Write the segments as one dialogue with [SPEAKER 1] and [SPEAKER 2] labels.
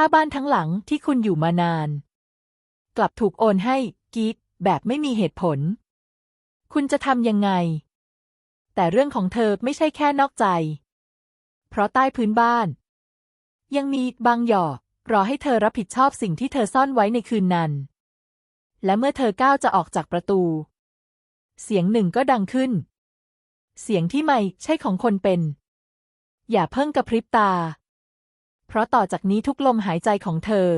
[SPEAKER 1] ถ้าบ้านทั้งหลังที่คุณอยู่มานาน กลับถูกโอนให้กิ๊กแบบไม่มีเหตุผล คุณจะทำยังไง แต่เรื่องของเธอไม่ใช่แค่นอกใจ เพราะใต้พื้นบ้าน ยังมีบางหยอกรอให้เธอรับผิดชอบสิ่งที่เธอซ่อนไว้ในคืนนั้น และเมื่อเธอก้าวจะออกจากประตู เสียงหนึ่งก็ดังขึ้น เสียงที่ไม่ใช่ของคนเป็น อย่าเพิ่งกระพริบตา เพราะต่อจากนี้ทุกลมหายใจของเธอ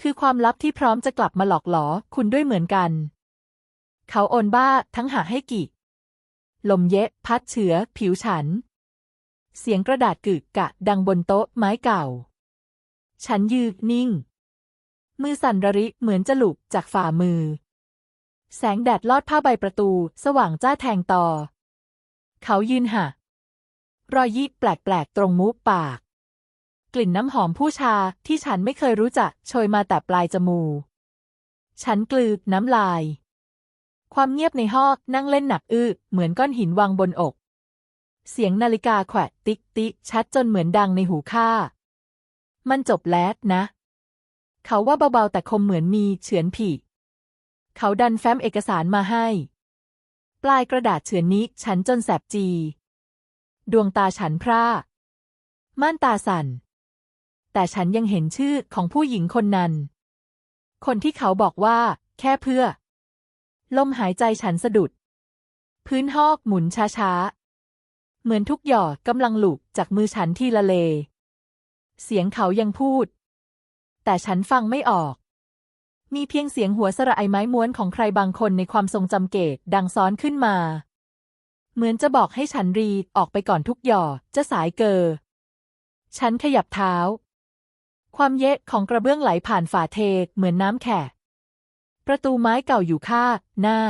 [SPEAKER 1] คือความลับที่พร้อมจะกลับมาหลอกหลอคุณด้วยเหมือนกัน เขาโอนบ้าทั้งหาให้กิ ลมเยะพัดเฉือ ผิวฉัน เสียงกระดาษกึกกะดังบนโต๊ะไม้เก่า ฉันยืนนิ่ง มือสั่นระริเหมือนจะหลุดจากฝ่ามือ แสงแดดลอดผ้าใบประตู สว่างจ้าแทงต่อ เขายืนห่ะรอยยิ้มแปลกๆ ตรงมุกปาก กลิ่นน้ำหอมผู้ชาที่ฉันไม่เคยรู้จักโชยมาแต่ปลายจมูก ฉันกลืบน้ำลาย ความเงียบในห้องนั่งเล่นหนักอื้อเหมือนก้อนหินวางบนอก เสียงนาฬิกาแขวะติ๊กติ๊กชัดจนเหมือนดังในหูข้า มันจบแล้วนะ เขาว่าเบาๆแต่คมเหมือนมีเฉือนผีเขาดันแฟ้มเอกสารมาให้ ปลายกระดาษเฉือนนี้ฉันจนแสบจี ดวงตาฉันพร่าม่านตาสั่น แต่ฉันยังเห็นชื่อของผู้หญิงคนนั้น คนที่เขาบอกว่า แค่เพื่อ ลมหายใจฉันสะดุด พื้นหอกหมุนช้าๆ เหมือนทุกหยอดกำลังหลุดจากมือฉันที่ละเล เสียงเขายังพูด แต่ฉันฟังไม่ออก มีเพียงเสียงหัวสระไอไม้ม้วนของใครบางคนในความทรงจำเกตดังซ้อนขึ้นมา เหมือนจะบอกให้ฉันรีดออกไปก่อนทุกหยอจะสายเกอฉันขยับเท้า ความเยะของกระเบื้องไหลผ่านฝาเทเหมือนน้ำแขก ประตูไม้เก่าอยู่ข้าหน้า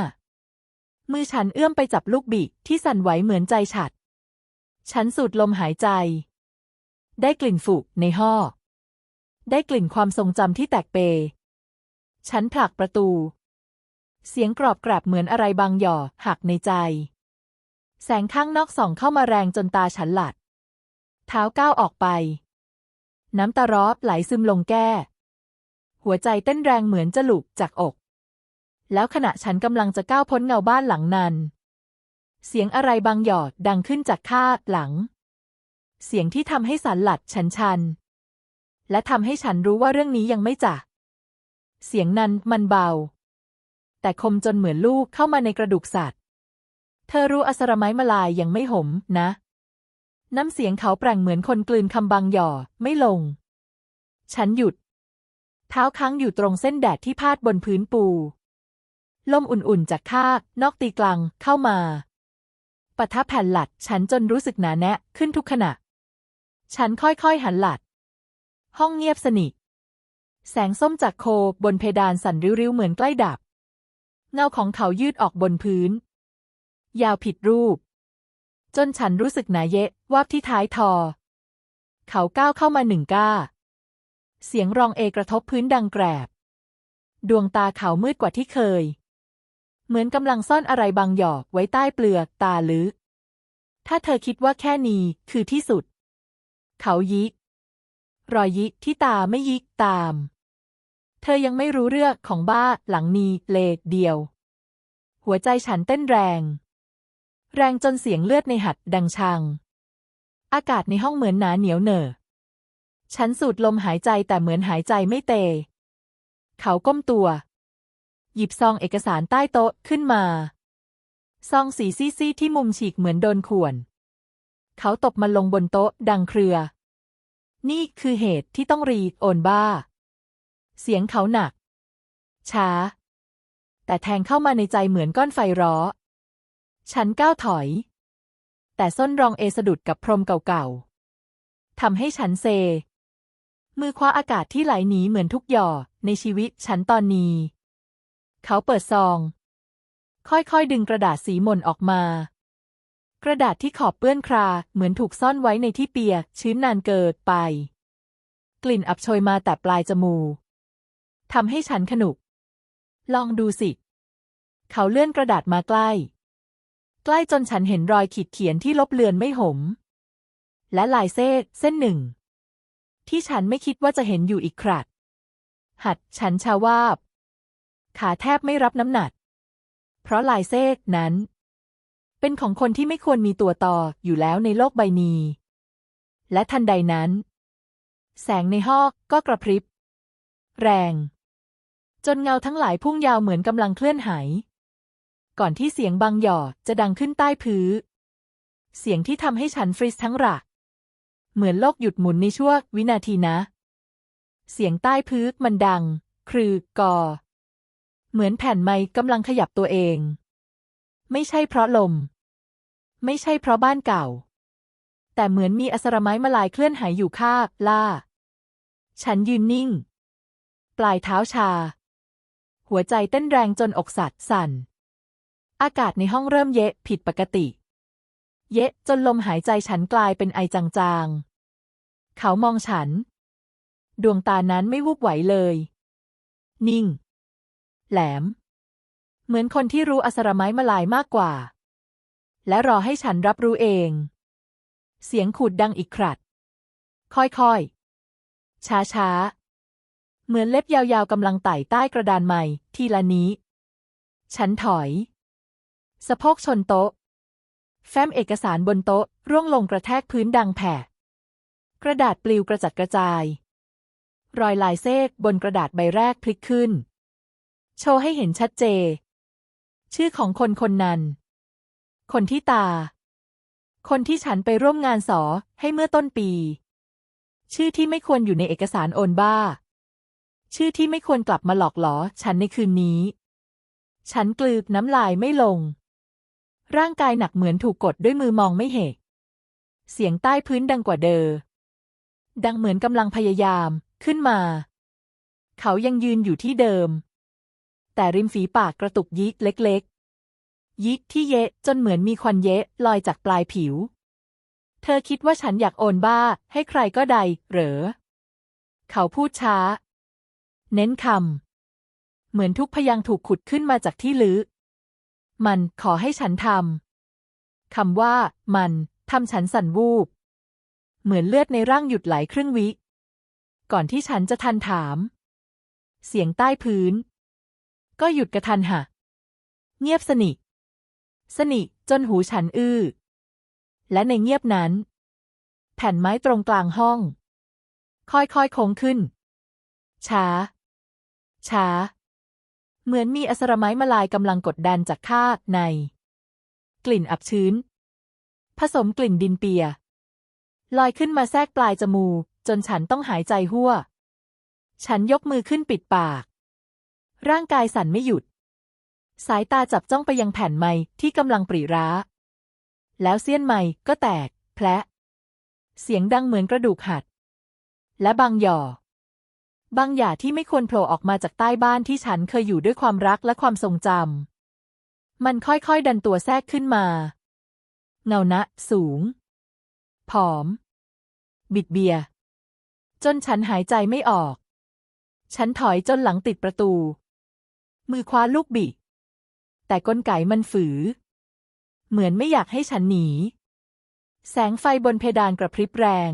[SPEAKER 1] มือฉันเอื้อมไปจับลูกบิที่สั่นไหวเหมือนใจฉัด ฉันสูดลมหายใจ ได้กลิ่นฝุในห้องได้กลิ่นความทรงจำที่แตกเป ฉันผลักประตู เสียงกรอบกรับเหมือนอะไรบางหย่อหักในใจ แสงข้างนอกส่องเข้ามาแรงจนตาฉันหลัด เท้าก้าวออกไป น้ำตารอบไหลซึมลงแก้ หัวใจเต้นแรงเหมือนจะหลุกจากอก แล้วขณะฉันกำลังจะก้าวพ้นเงาบ้านหลังนั้น เสียงอะไรบางหยอดดังขึ้นจากข้าหลัง เสียงที่ทำให้สันหลัดฉันชัน และทำให้ฉันรู้ว่าเรื่องนี้ยังไม่จ่ะเสียงนั้นมันเบา แต่คมจนเหมือนลูกเข้ามาในกระดูกสัตว์ เธอรู้อสรไม้มาลายยังไม่หมนะ น้ำเสียงเขาแปร่งเหมือนคนกลืนคำบางหย่อ ไม่ลง ฉันหยุด เท้าค้างอยู่ตรงเส้นแดดที่พาดบนพื้นปู ลมอุ่นๆจากข้างนอกตีกลางเข้ามาปะทะแผ่นหลัด ฉันจนรู้สึกหนาแนะขึ้นทุกขณะ ฉันค่อยๆหันหลัด ห้องเงียบสนิท แสงส้มจากโคบนเพดานสั่นริ้วๆเหมือนใกล้ดับ เงาของเขายืดออกบนพื้น ยาวผิดรูป จนฉันรู้สึกหนาเยะวาบที่ท้ายทอ เขาก้าวเข้ามาหนึ่งก้า เสียงรองเอกระทบพื้นดังแกรบ ดวงตาเขามืดกว่าที่เคย เหมือนกำลังซ่อนอะไรบางหยอกไว้ใต้เปลือกตาลึก ถ้าเธอคิดว่าแค่นี้คือที่สุด เขายิก รอยยิกที่ตาไม่ยิกตาม เธอยังไม่รู้เรื่องของบ้าหลังนี้เลดเดียว หัวใจฉันเต้นแรง แรงจนเสียงเลือดในหัดดังชัง อากาศในห้องเหมือนหนาเหนียวเหนอฉันสูดลมหายใจแต่เหมือนหายใจไม่เต เขาก้มตัว หยิบซองเอกสารใต้โต๊ะขึ้นมา ซองสีซีๆที่มุมฉีกเหมือนโดนข่วน เขาตบมันลงบนโต๊ะดังเครือ นี่คือเหตุที่ต้องรีดโอนบ้า เสียงเขาหนัก ช้า แต่แทงเข้ามาในใจเหมือนก้อนไฟร้อ ฉันก้าวถอย แต่ส้นรองเอสะดุดกับพรมเก่าๆทำให้ฉันเซ มือคว้าอากาศที่ไหลหนีเหมือนทุกหย่อในชีวิตฉันตอนนี้ เขาเปิดซอง ค่อยๆดึงกระดาษสีหม่นออกมา กระดาษที่ขอบเปื้อนคราเหมือนถูกซ่อนไว้ในที่เปียกชื้นนานเกิดไป กลิ่นอับโชยมาแต่ปลายจมูกทำให้ฉันขนุก ลองดูสิ เขาเลื่อนกระดาษมาใกล้ กล้จนฉันเห็นรอยขีดเขียนที่ลบเลือนไม่หม และลายเส้นเส้นหนึ่ง ที่ฉันไม่คิดว่าจะเห็นอยู่อีกครัดหัดฉันชาวาบ ขาแทบไม่รับน้ำหนัก เพราะลายเซกนั้น เป็นของคนที่ไม่ควรมีตัวต่ออยู่แล้วในโลกใบนี้ และทันใดนั้น แสงในห้องก็กระพริบ แรง จนเงาทั้งหลายพุ่งยาวเหมือนกำลังเคลื่อนไห ก่อนที่เสียงบางหย่อจะดังขึ้นใต้พื้นเสียงที่ทำให้ฉันฟรีซทั้งหลัก เหมือนโลกหยุดหมุนในชั่ววินาทีนะ เสียงใต้พื้นมันดัง ครือกอ เหมือนแผ่นไม้กำลังขยับตัวเอง ไม่ใช่เพราะลม ไม่ใช่เพราะบ้านเก่า แต่เหมือนมีอสรไม้มาลายเคลื่อนหายอยู่ข้าล่า ฉันยืนนิ่ง ปลายเท้าชา หัวใจเต้นแรงจนอกสัตว์สั่น อากาศในห้องเริ่มเยะผิดปกติ เยะจนลมหายใจฉันกลายเป็นไอจางๆ เขามองฉัน ดวงตานั้นไม่วุบไหวเลย นิ่ง แหลม เหมือนคนที่รู้อสรไม้มาลายมากกว่า และรอให้ฉันรับรู้เอง เสียงขูดดังอีกครัด ค่อยๆ ช้าๆเหมือนเล็บยาวๆกำลังไต่ใต้กระดานใหม่ ทีละนี้ ฉันถอย สะโพกชนโต๊ะ แฟ้มเอกสารบนโต๊ะ ร่วงลงกระแทกพื้นดังแผ่กระดาษปลิวกระจัดกระจาย รอยลายเซกบนกระดาษใบแรกพลิกขึ้น โชว์ให้เห็นชัดเจนชื่อของคนคนนั้น คนที่ตา คนที่ฉันไปร่วมงานสอให้เมื่อต้นปี ชื่อที่ไม่ควรอยู่ในเอกสารโอนบ้า ชื่อที่ไม่ควรกลับมาหลอกหลอฉันในคืนนี้ ฉันกลืบน้ำลายไม่ลง ร่างกายหนักเหมือนถูกกดด้วยมือมองไม่เห็นเสียงใต้พื้นดังกว่าเดิมดังเหมือนกำลังพยายาม ขึ้นมา เขายังยืนอยู่ที่เดิม แต่ริมฝีปากกระตุกยิกเล็ก ๆ ยิกที่เยะจนเหมือนมีควันเยะลอยจากปลายผิว เธอคิดว่าฉันอยากโอนบ้า ให้ใครก็ใด เหรอ เขาพูดช้า เน้นคำเหมือนทุกพยางถูกขุดขึ้นมาจากที่ลึก มันขอให้ฉันทำ คำว่า มันทำฉันสั่นวูบ เหมือนเลือดในร่างหยุดไหลครึ่งวิ ก่อนที่ฉันจะทันถาม เสียงใต้พื้น ก็หยุดกระทันหักเงียบสนิทสนิทจนหูฉันอื้อ และในเงียบนั้น แผ่นไม้ตรงกลางห้อง ค่อยๆโค้งขึ้น ช้า ช้า เหมือนมีอสรไม้มาลายกำลังกดดันจากข้าใน กลิ่นอับชื้น ผสมกลิ่นดินเปีย ลอยขึ้นมาแทรกปลายจมูกจนฉันต้องหายใจหัวฉันยกมือขึ้นปิดปาก ร่างกายสั่นไม่หยุด สายตาจับจ้องไปยังแผ่นไม้ที่กำลังปริร้า แล้วเสี้ยนไม้ก็แตกแผลเสียงดังเหมือนกระดูกหัด และบางหย่อ บางอย่างที่ไม่ควรโผล่ออกมาจากใต้บ้านที่ฉันเคยอยู่ด้วยความรักและความทรงจำ มันค่อยๆดันตัวแทรกขึ้นมา เงานะ สูง ผอม บิดเบีย จนฉันหายใจไม่ออก ฉันถอยจนหลังติดประตู มือคว้าลูกบิแต่กลไก่มันฝือ เหมือนไม่อยากให้ฉันหนี แสงไฟบนเพดานกระพริบแรง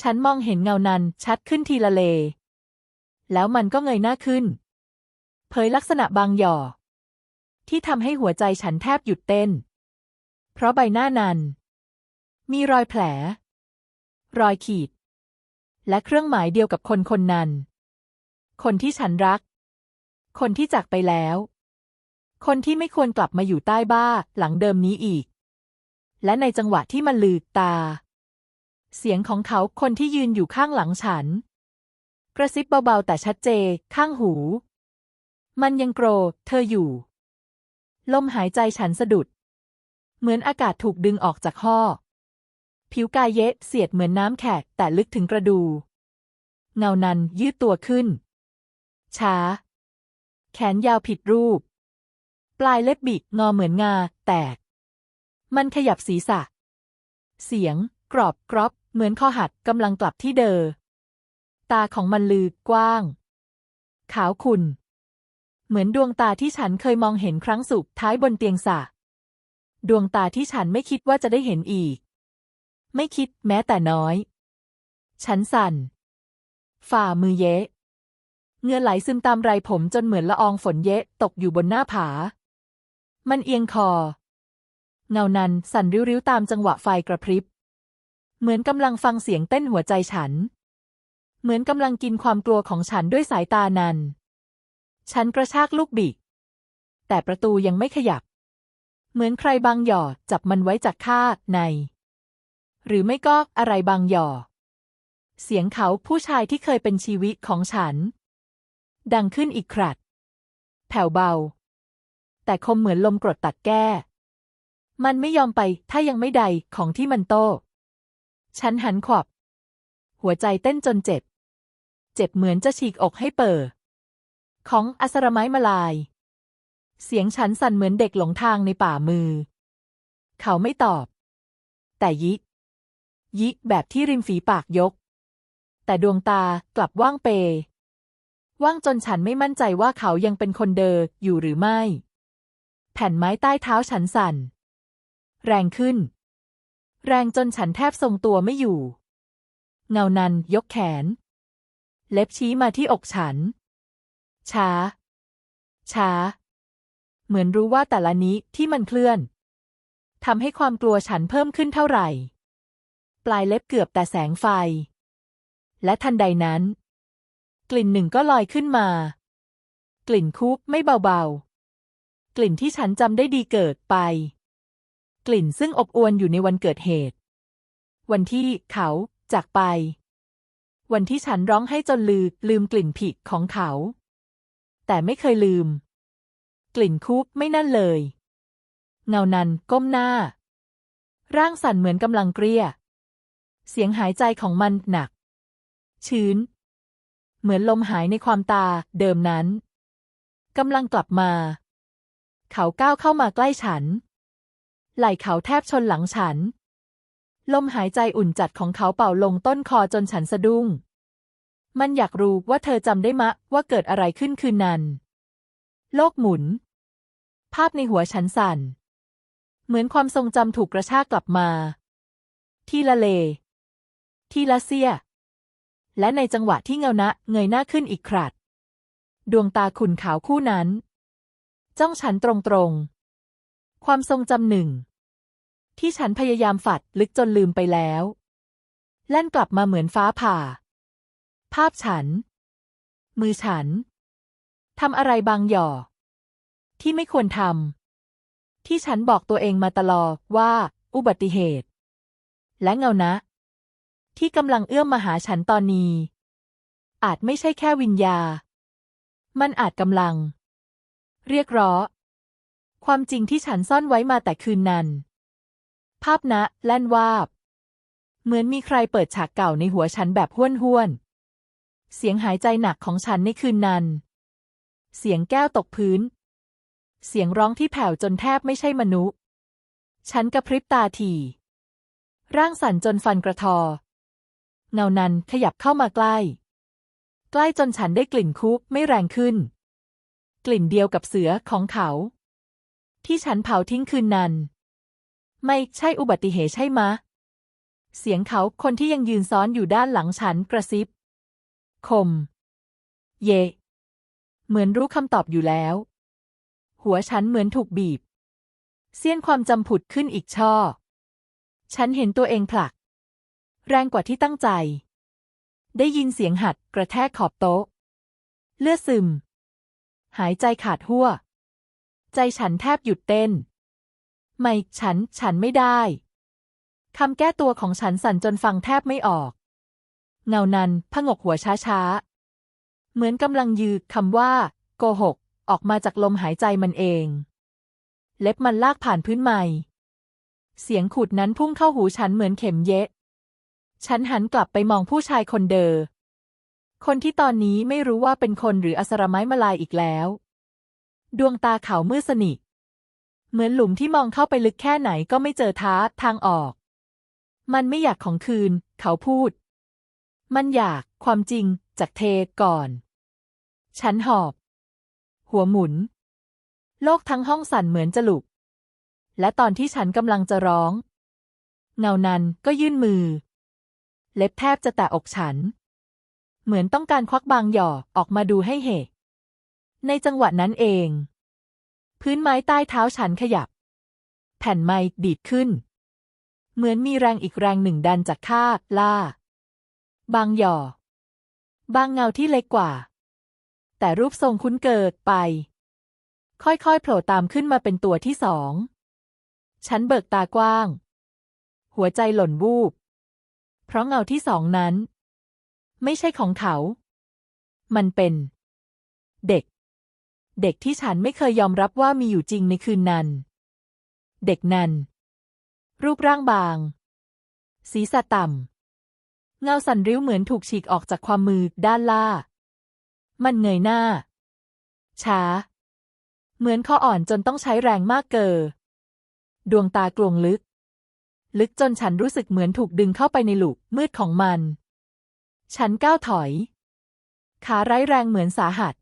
[SPEAKER 1] ฉันมองเห็นเงานั้นชัดขึ้นทีละเล แล้วมันก็เงยหน้าขึ้น เผยลักษณะบางหย่อ ที่ทำให้หัวใจฉันแทบหยุดเต้น เพราะใบหน้านั้น มีรอยแผล รอยขีด และเครื่องหมายเดียวกับคนคนนั้น คนที่ฉันรัก คนที่จากไปแล้ว คนที่ไม่ควรกลับมาอยู่ใต้บ้าหลังเดิมนี้อีก และในจังหวะที่มันลือตา เสียงของเขาคนที่ยืนอยู่ข้างหลังฉัน กระซิบเบาๆแต่ชัดเจนข้างหู มันยังโกรธเธออยู่ ลมหายใจฉันสะดุด เหมือนอากาศถูกดึงออกจากห้อผิวกายเยะเสียดเหมือนน้ำแขกแต่ลึกถึงกระดู เงานั้นยืดตัวขึ้น ช้า แขนยาวผิดรูป ปลายเล็บบิกงอเหมือนงา แตก มันขยับศีรษะ เสียงกรอบกรอบ เหมือนคอหัดกำลังกลับที่เดิมตาของมันลือกว้าง ขาวขุ่น เหมือนดวงตาที่ฉันเคยมองเห็นครั้งสุดท้ายบนเตียงสะ ดวงตาที่ฉันไม่คิดว่าจะได้เห็นอีก ไม่คิดแม้แต่น้อย ฉันสั่น ฝ่ามือเยะเงื่อไหลซึมตามไรผมจนเหมือนละอองฝนเยะตกอยู่บนหน้าผา มันเอียงคอ เงานั้นสั่นริ้วๆตามจังหวะไฟกระพริบ เหมือนกำลังฟังเสียงเต้นหัวใจฉัน เหมือนกำลังกินความกลัวของฉันด้วยสายตานั้น ฉันกระชากลูกบิกแต่ประตูยังไม่ขยับ เหมือนใครบางหย่อจับมันไว้จากข้าใน หรือไม่ก็อะไรบางหย่อ เสียงเขาผู้ชายที่เคยเป็นชีวิตของฉัน ดังขึ้นอีกครัดแผ่วเบา แต่คมเหมือนลมกรดตัดแก้ มันไม่ยอมไปถ้ายังไม่ใดของที่มันโต ฉันหันขวับ หัวใจเต้นจนเจ็บ เจ็บเหมือนจะฉีกอกให้เปิด ของอัสรไม้มาลาย เสียงฉันสั่นเหมือนเด็กหลงทางในป่ามือ เขาไม่ตอบ แต่ยิ ยิแบบที่ริมฝีปากยก แต่ดวงตากลับว่างเป ว่างจนฉันไม่มั่นใจว่าเขายังเป็นคนเดินอยู่หรือไม่ แผ่นไม้ใต้เท้าฉันสั่น แรงขึ้น แรงจนฉันแทบทรงตัวไม่อยู่ เงานันยกแขน เล็บชี้มาที่อกฉัน ช้า ช้า เหมือนรู้ว่าแต่ละนี้ที่มันเคลื่อนทำให้ความกลัวฉันเพิ่มขึ้นเท่าไหร่ ปลายเล็บเกือบแต่แสงไฟ และทันใดนั้น กลิ่นหนึ่งก็ลอยขึ้นมา กลิ่นคุกไม่เบาๆ กลิ่นที่ฉันจำได้ดีเกิดไป กลิ่นซึ่งอบอวลอยู่ในวันเกิดเหตุ วันที่เขาจากไป วันที่ฉันร้องให้จนลืมลืมกลิ่นผิดของเขา แต่ไม่เคยลืม กลิ่นคุกไม่นั่นเลย เงานันก้มหน้า ร่างสั่นเหมือนกำลังเกลี้ย เสียงหายใจของมันหนัก ชื้น เหมือนลมหายในความตาเดิมนั้นกำลังกลับมา เขาก้าวเข้ามาใกล้ฉัน ไหล่เขาแทบชนหลังฉัน ลมหายใจอุ่นจัดของเขาเป่าลงต้นคอจนฉันสะดุ้ง มันอยากรู้ว่าเธอจำได้มะว่าเกิดอะไรขึ้นคืนนั้น โลกหมุน ภาพในหัวฉันสั่น เหมือนความทรงจำถูกกระชากกลับมา ที่ละเล ที่ละเซีย และในจังหวะที่เงานะเงยหน้าขึ้นอีกคราดดวงตาขุ่นขาวคู่นั้น จ้องฉันตรงๆ ความทรงจำหนึ่ง ที่ฉันพยายามฝัดลึกจนลืมไปแล้ว แล่นกลับมาเหมือนฟ้าผ่า ภาพฉัน มือฉันทำอะไรบางหย่อ ที่ไม่ควรทำที่ฉันบอกตัวเองมาตลอดว่า อุบัติเหตุ และเงานะ ที่กำลังเอื้อมมาหาฉันตอนนี้ อาจไม่ใช่แค่วิญญา มันอาจกำลัง เรียกร้อง ความจริงที่ฉันซ่อนไว้มาแต่คืนนั้น ภาพนะแล่นวาบ เหมือนมีใครเปิดฉากเก่าในหัวฉันแบบห้วนห้วนๆเสียงหายใจหนักของฉันในคืนนั้น เสียงแก้วตกพื้น เสียงร้องที่แผ่วจนแทบไม่ใช่มนุษย์ ฉันกระพริบตาที ร่างสั่นจนฟันกระทอ เงานั้นขยับเข้ามาใกล้ ใกล้จนฉันได้กลิ่นคุกไม่แรงขึ้น กลิ่นเดียวกับเสือของเขา ที่ฉันเผาทิ้งคืนนั้น ไม่ใช่อุบัติเหตุใช่มะ เสียงเขาคนที่ยังยืนซ้อนอยู่ด้านหลังฉันกระซิบ คม เย เหมือนรู้คำตอบอยู่แล้ว หัวฉันเหมือนถูกบีบ เสี้ยนความจำผุดขึ้นอีกช่อ ฉันเห็นตัวเองผลัก แรงกว่าที่ตั้งใจ ได้ยินเสียงหัดกระแทกขอบโต๊ะ เลือดซึม หายใจขาดหัว ใจฉันแทบหยุดเต้น ไม่ฉัน ฉันไม่ได้คำแก้ตัวของฉันสั่นจนฟังแทบไม่ออก เงานันพงกหัวช้าๆ เหมือนกำลังยืดคำว่า โกหก ออกมาจากลมหายใจมันเอง เล็บมันลากผ่านพื้นไม้เสียงขุดนั้นพุ่งเข้าหูฉันเหมือนเข็มเยะฉันหันกลับไปมองผู้ชายคนเดอคนที่ตอนนี้ไม่รู้ว่าเป็นคนหรืออสรไม้มาลายอีกแล้ว ดวงตาเขามืดสนิทเหมือนหลุมที่มองเข้าไปลึกแค่ไหนก็ไม่เจอท้าทางออก มันไม่อยากของคืน เขาพูด มันอยากความจริงจากเทก่อน ฉันหอบ หัวหมุน โลกทั้งห้องสั่นเหมือนจะหลุก และตอนที่ฉันกำลังจะร้อง เงานั้นก็ยื่นมือ เล็บแทบจะแตะอกฉัน เหมือนต้องการควักบางหย่อออกมาดูให้เหตุ ในจังหวะนั้นเอง พื้นไม้ใต้เท้าฉันขยับ แผ่นไม้ดีดขึ้น เหมือนมีแรงอีกแรงหนึ่งดันจากข้าล่า บางหย่อ บางเงาที่เล็กกว่า แต่รูปทรงคุ้นเกิดไป ค่อยๆโผล่ตามขึ้นมาเป็นตัวที่สอง ฉันเบิกตากว้าง หัวใจหล่นวูบ เพราะเงาที่สองนั้น ไม่ใช่ของเขา มันเป็นเด็ก เด็กที่ฉันไม่เคยยอมรับว่ามีอยู่จริงในคืนนั้น เด็กนั้น รูปร่างบาง ศีรษะต่ำ เงาสันริ้วเหมือนถูกฉีกออกจากความมือด้านล่า มันเงยหน้า ช้า เหมือนข้ออ่อนจนต้องใช้แรงมากเกินดวงตากลวงลึก ลึกจนฉันรู้สึกเหมือนถูกดึงเข้าไปในหลุมมืดของมัน ฉันก้าวถอย ขาไร้แรงเหมือนสาหัส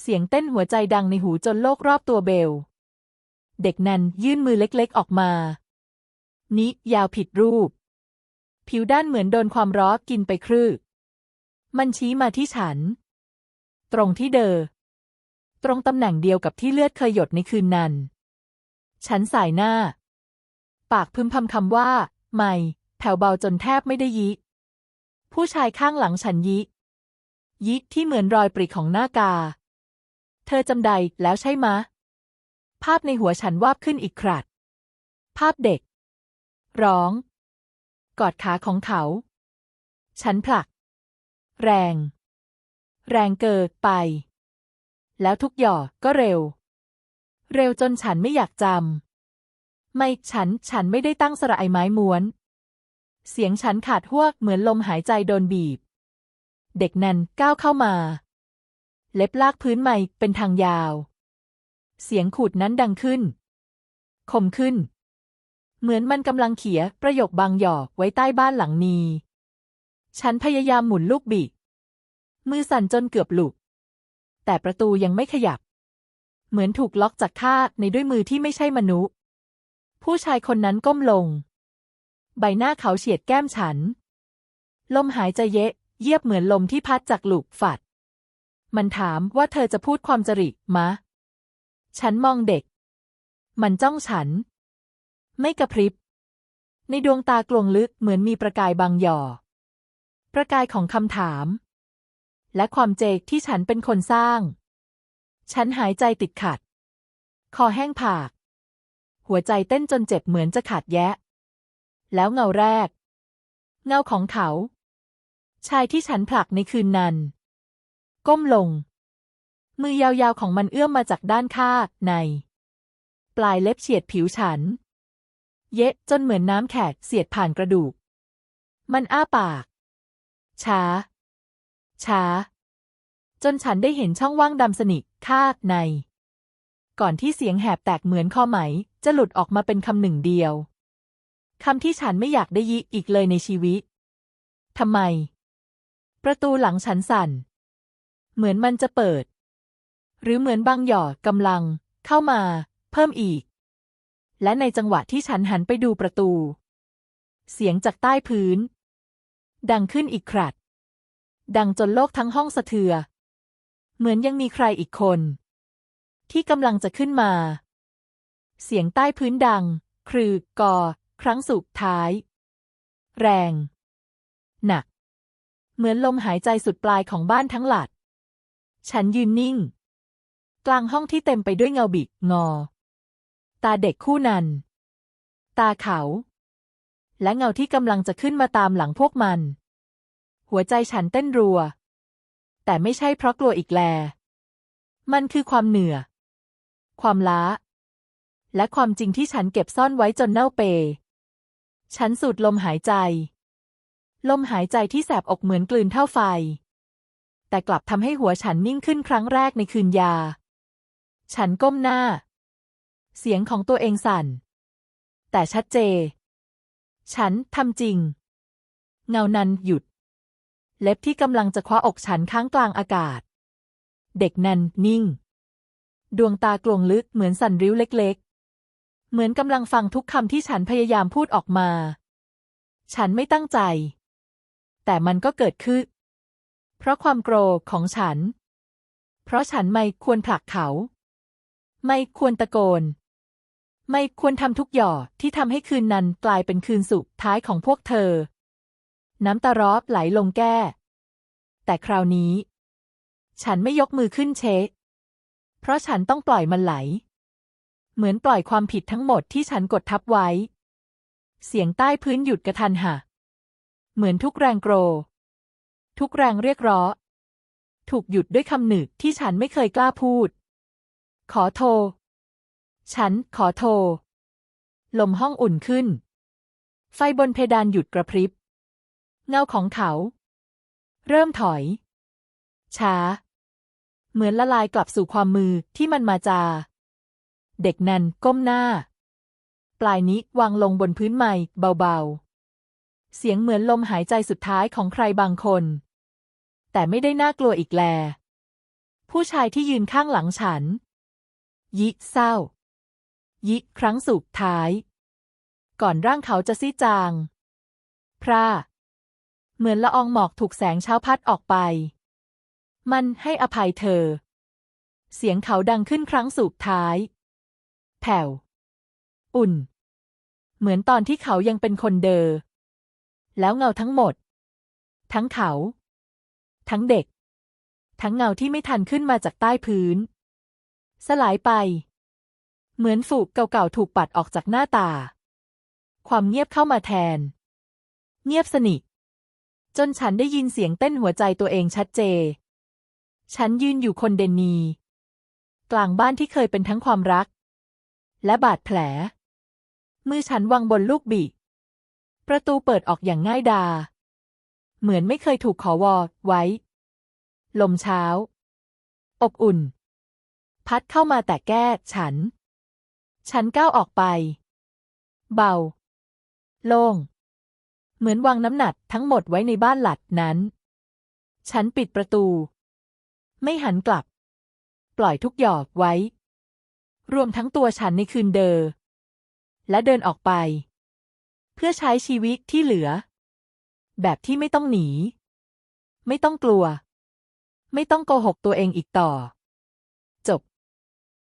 [SPEAKER 1] เสียงเต้นหัวใจดังในหูจนโลกรอบตัวเบล เด็กนั้นยื่นมือเล็กๆออกมา นิยาวผิดรูป ผิวด้านเหมือนโดนความร้อนกินไปครึ่มันชี้มาที่ฉัน ตรงที่เดอ ตรงตำแหน่งเดียวกับที่เลือดเคยหยดในคืนนั้น ฉันสายหน้า ปากพึมพำคำว่า ไม่ แผ่วเบาจนแทบไม่ได้ยิ ผู้ชายข้างหลังฉันยิ ยิที่เหมือนรอยปริของหน้ากา เธอจำได้แล้วใช่มะ ภาพในหัวฉันวาบขึ้นอีกครัด ภาพเด็ก ร้อง กอดขาของเขา ฉันผลัก แรง แรงเกิดไป แล้วทุกหย่อก็เร็ว เร็วจนฉันไม่อยากจำ ไม่ฉันฉันไม่ได้ตั้งสระไอไม้ม้วน เสียงฉันขาดหวกเหมือนลมหายใจโดนบีบ เด็กนั้นก้าวเข้ามา เล็บลากพื้นใหม่เป็นทางยาว เสียงขูดนั้นดังขึ้น คมขึ้น เหมือนมันกำลังเขียประโยคบางหย่อไว้ใต้บ้านหลังนี้ ฉันพยายามหมุนลูกบิดมือสั่นจนเกือบหลุดแต่ประตูยังไม่ขยับ เหมือนถูกล็อกจากข้าในด้วยมือที่ไม่ใช่มนุษย์ ผู้ชายคนนั้นก้มลง ใบหน้าเขาเฉียดแก้มฉัน ลมหายใจเยะ เยียบเหมือนลมที่พัดจากหลุกฝัด มันถามว่าเธอจะพูดความจริมะ ฉันมองเด็ก มันจ้องฉัน ไม่กระพริบ ในดวงตากลวงลึกเหมือนมีประกายบางหย่อ ประกายของคำถาม และความเจกที่ฉันเป็นคนสร้าง ฉันหายใจติดขัด คอแห้งผาก หัวใจเต้นจนเจ็บเหมือนจะขาดแยะ แล้วเงาแรก เงาของเขา ชายที่ฉันผลักในคืนนั้น ก้มลง มือยาวๆของมันเอื้อมมาจากด้านข้างใน ปลายเล็บเฉียดผิวฉัน เยะจนเหมือนน้ำแขกเสียดผ่านกระดูก มันอ้าปาก ช้า ช้า จนฉันได้เห็นช่องว่างดำสนิทข้างใน ก่อนที่เสียงแหบแตกเหมือนข้อไหม จะหลุดออกมาเป็นคำหนึ่งเดียวคำที่ฉันไม่อยากได้ยิอีกเลยในชีวิต ทำไม ประตูหลังฉันสั่น เหมือนมันจะเปิด หรือเหมือนบางหยอดกำลัง เข้ามา เพิ่มอีก และในจังหวะที่ฉันหันไปดูประตู เสียงจากใต้พื้น ดังขึ้นอีกครัด ดังจนโลกทั้งห้องสะเทือ เหมือนยังมีใครอีกคน ที่กำลังจะขึ้นมา เสียงใต้พื้นดัง ครือกอ ครั้งสุดท้าย แรง หนัก เหมือนลมหายใจสุดปลายของบ้านทั้งหลัด ฉันยืนนิ่ง กลางห้องที่เต็มไปด้วยเงาบิดงอ ตาเด็กคู่นั้น ตาเขา และเงาที่กำลังจะขึ้นมาตามหลังพวกมัน หัวใจฉันเต้นรัว แต่ไม่ใช่เพราะกลัวอีกแล มันคือความเหนื่อยความล้า และความจริงที่ฉันเก็บซ่อนไว้จนเน่าเปยฉันสูดลมหายใจ ลมหายใจที่แสบอกเหมือนกลืนเท่าไฟ แต่กลับทำให้หัวฉันนิ่งขึ้นครั้งแรกในคืนยา ฉันก้มหน้า เสียงของตัวเองสั่น แต่ชัดเจนฉันทำจริง เงานั้นหยุด เล็บที่กำลังจะคว้าอกฉันค้างกลางอากาศ เด็กนั้นนิ่ง ดวงตากลวงลึกเหมือนสั่นริ้วเล็ก ๆ เหมือนกำลังฟังทุกคำที่ฉันพยายามพูดออกมา ฉันไม่ตั้งใจ แต่มันก็เกิดขึ้น เพราะความโกรธของฉัน เพราะฉันไม่ควรผลักเขา ไม่ควรตะโกน ไม่ควรทำทุกหย่อที่ทำให้คืนนั้นกลายเป็นคืนสุดท้ายของพวกเธอ น้ำตารอบไหลลงแก้ แต่คราวนี้ ฉันไม่ยกมือขึ้นเช็คเพราะฉันต้องปล่อยมันไหล เหมือนปล่อยความผิดทั้งหมดที่ฉันกดทับไว้ เสียงใต้พื้นหยุดกระทันหักเหมือนทุกแรงโกรธ ทุกแรงเรียกร้องถูกหยุดด้วยคำหนึกที่ฉันไม่เคยกล้าพูด ขอโทร ฉันขอโทร ลมห้องอุ่นขึ้น ไฟบนเพดานหยุดกระพริบ เงาของเขา เริ่มถอย ช้า เหมือนละลายกลับสู่ความมือที่มันมาจา เด็กนั้นก้มหน้า ปลายนิ้ววางลงบนพื้นไม้เบาๆ เสียงเหมือนลมหายใจสุดท้ายของใครบางคน แต่ไม่ได้น่ากลัวอีกแล ผู้ชายที่ยืนข้างหลังฉัน ยิเศร้า ยิครั้งสุดท้าย ก่อนร่างเขาจะซีจาง พระ เหมือนละอองหมอกถูกแสงเช้าพัดออกไป มันให้อภัยเธอ เสียงเขาดังขึ้นครั้งสุดท้าย แผ่ว อุ่น เหมือนตอนที่เขายังเป็นคนเดอแล้วเงาทั้งหมด ทั้งเขา ทั้งเด็ก ทั้งเงาที่ไม่ทันขึ้นมาจากใต้พื้น สลายไป เหมือนฝูกเก่าๆถูกปัดออกจากหน้าตา ความเงียบเข้ามาแทน เงียบสนิทจนฉันได้ยินเสียงเต้นหัวใจตัวเองชัดเจนฉันยืนอยู่คนเดนนี กลางบ้านที่เคยเป็นทั้งความรัก และบาดแผล มือฉันวางบนลูกบิประตูเปิดออกอย่างง่ายดาย เหมือนไม่เคยถูกขอวอไว้ ลมเช้า อบอุ่น พัดเข้ามาแต่แก้ฉัน ฉันก้าวออกไป เบา โล่ง เหมือนวางน้ำหนักทั้งหมดไว้ในบ้านหลัดนั้น ฉันปิดประตู ไม่หันกลับ ปล่อยทุกหยอกไว้ รวมทั้งตัวฉันในคืนเดอและเดินออกไป เพื่อใช้ชีวิตที่เหลือ แบบที่ไม่ต้องหนี ไม่ต้องกลัว ไม่ต้องโกหกตัวเองอีกต่อ